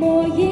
моє.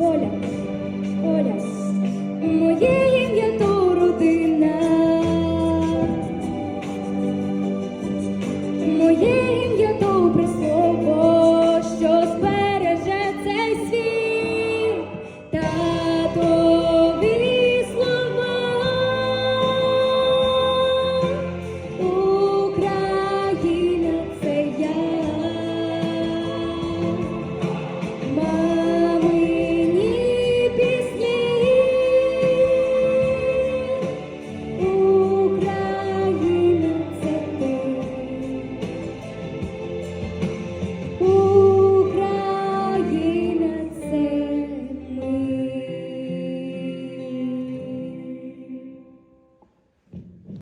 Hola.